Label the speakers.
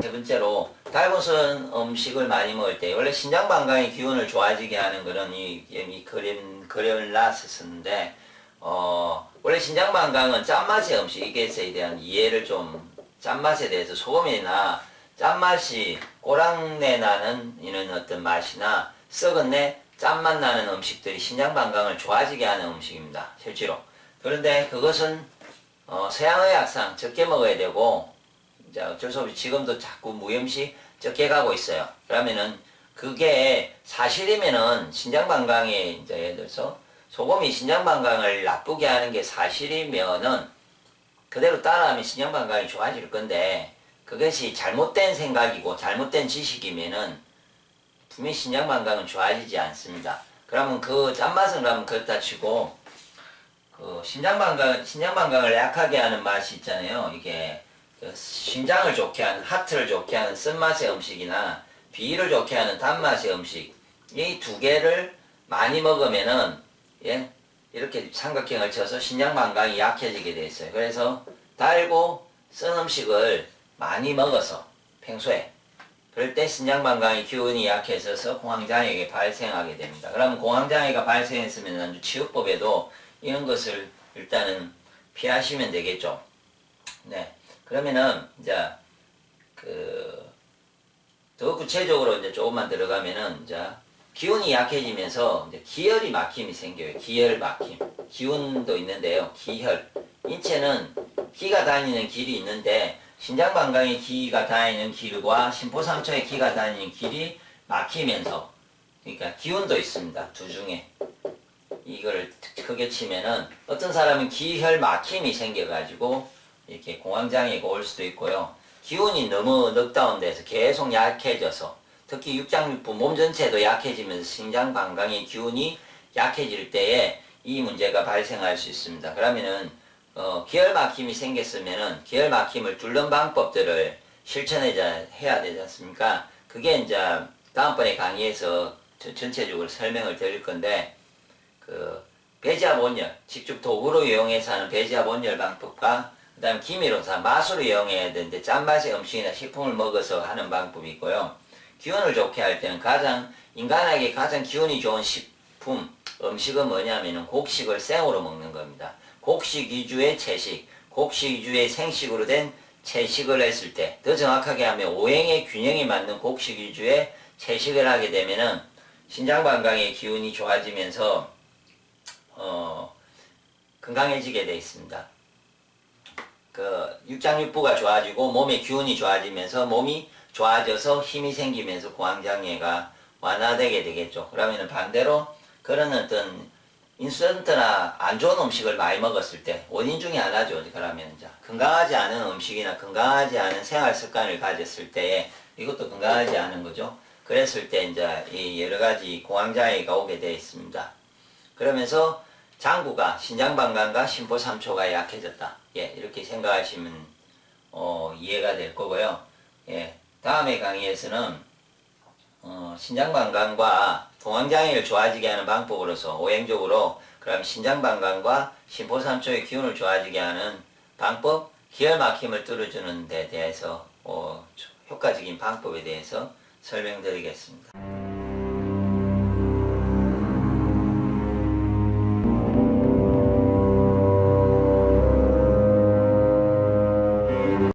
Speaker 1: 세 번째로 달고선 음식을 많이 먹을 때 원래 신장 방광의 기운을 좋아지게 하는 그런 이, 이 그림 그려놨었는데 어 원래 신장 방광은 짠맛의 음식 이것에 대한 이해를 좀 짠맛에 대해서 소금이나 짠맛이 꼬랑내 나는 이런 어떤 맛이나 썩은 내 짠맛 나는 음식들이 신장 방광을 좋아지게 하는 음식입니다 실제로. 그런데 그것은 어, 서양의학상 적게 먹어야 되고 이제 어쩔 수 없이 지금도 자꾸 무염시 적게 가고 있어요. 그러면은 그게 사실이면은 신장 방광에 이제 예를 들어서 소금이 신장 방광을 나쁘게 하는 게 사실이면은 그대로 따라하면 신장 방광이 좋아질 건데 그것이 잘못된 생각이고 잘못된 지식이면은 분명히 신장 방광은 좋아지지 않습니다. 그러면 그 짠맛은 그러면 그렇다 치고 그 신장 방광 신장 방광을 약하게 하는 맛이 있잖아요. 이게 그 심장을 좋게 하는 하트를 좋게 하는 쓴맛의 음식이나 비위를 좋게 하는 단맛의 음식 이 두 개를 많이 먹으면은 예 이렇게 삼각형을 쳐서 신장 방광이 약해지게 돼 있어요. 그래서 달고 쓴 음식을 많이 먹어서 평소에 그럴 때 신장 방광의 기운이 약해져서 공황장애가 발생하게 됩니다. 그러면 공황장애가 발생했으면 치유법에도 이런 것을 일단은 피하시면 되겠죠. 네. 그러면은 이제 그 더 구체적으로 이제 조금만 들어가면은 이제 기운이 약해지면서 이제 기혈이 막힘이 생겨요. 기혈 막힘. 기운도 있는데요. 기혈. 인체는 기가 다니는 길이 있는데 신장 방광의 기가 다니는 길과 심포삼초의 기가 다니는 길이 막히면서 그러니까 기운도 있습니다. 두 중에. 이걸 크게 치면은 어떤 사람은 기혈 막힘이 생겨가지고 이렇게 공황장애가 올 수도 있고요. 기운이 너무 넉다운돼서 계속 약해져서 특히 육장육부 몸 전체도 약해지면서 신장 방광의 기운이 약해질 때에 이 문제가 발생할 수 있습니다. 그러면은 어, 기혈 막힘이 생겼으면은 기혈 막힘을 뚫는 방법들을 실천해야 해야 되지 않습니까? 그게 이제 다음번에 강의에서 전- 전체적으로 설명을 드릴 건데 그 배지압 온열, 직접 도구로 이용해서 하는 배지압 온열 방법과 그 다음 기미로사 맛으로 이용해야 되는데 짠맛의 음식이나 식품을 먹어서 하는 방법이 있고요. 기운을 좋게 할 때는 가장 인간에게 가장 기운이 좋은 식품, 음식은 뭐냐면은 곡식을 생으로 먹는 겁니다. 곡식 위주의 채식, 곡식 위주의 생식으로 된 채식을 했을 때 더 정확하게 하면 오행의 균형이 맞는 곡식 위주의 채식을 하게 되면은 신장 방광의 기운이 좋아지면서 어, 건강해지게 돼 있습니다. 그 육장육부가 좋아지고 몸의 기운이 좋아지면서 몸이 좋아져서 힘이 생기면서 공황장애가 완화되게 되겠죠. 그러면 반대로 그런 어떤 인스턴트나 안 좋은 음식을 많이 먹었을 때 원인 중에 하나죠. 그러면 이제 건강하지 않은 음식이나 건강하지 않은 생활 습관을 가졌을 때 이것도 건강하지 않은 거죠. 그랬을 때 이제 이 여러 가지 공황장애가 오게 되어 있습니다. 그러면서 장구가 신장방광과 심포삼초가 약해졌다. 예, 이렇게 생각하시면 어, 이해가 될 거고요. 예, 다음의 강의에서는 어, 신장방광과 동황장애를 좋아지게 하는 방법으로서 오행적으로 그럼 신장방광과 심포삼초의 기운을 좋아지게 하는 방법, 기혈 막힘을 뚫어주는 데 대해서 어, 효과적인 방법에 대해서 설명드리겠습니다.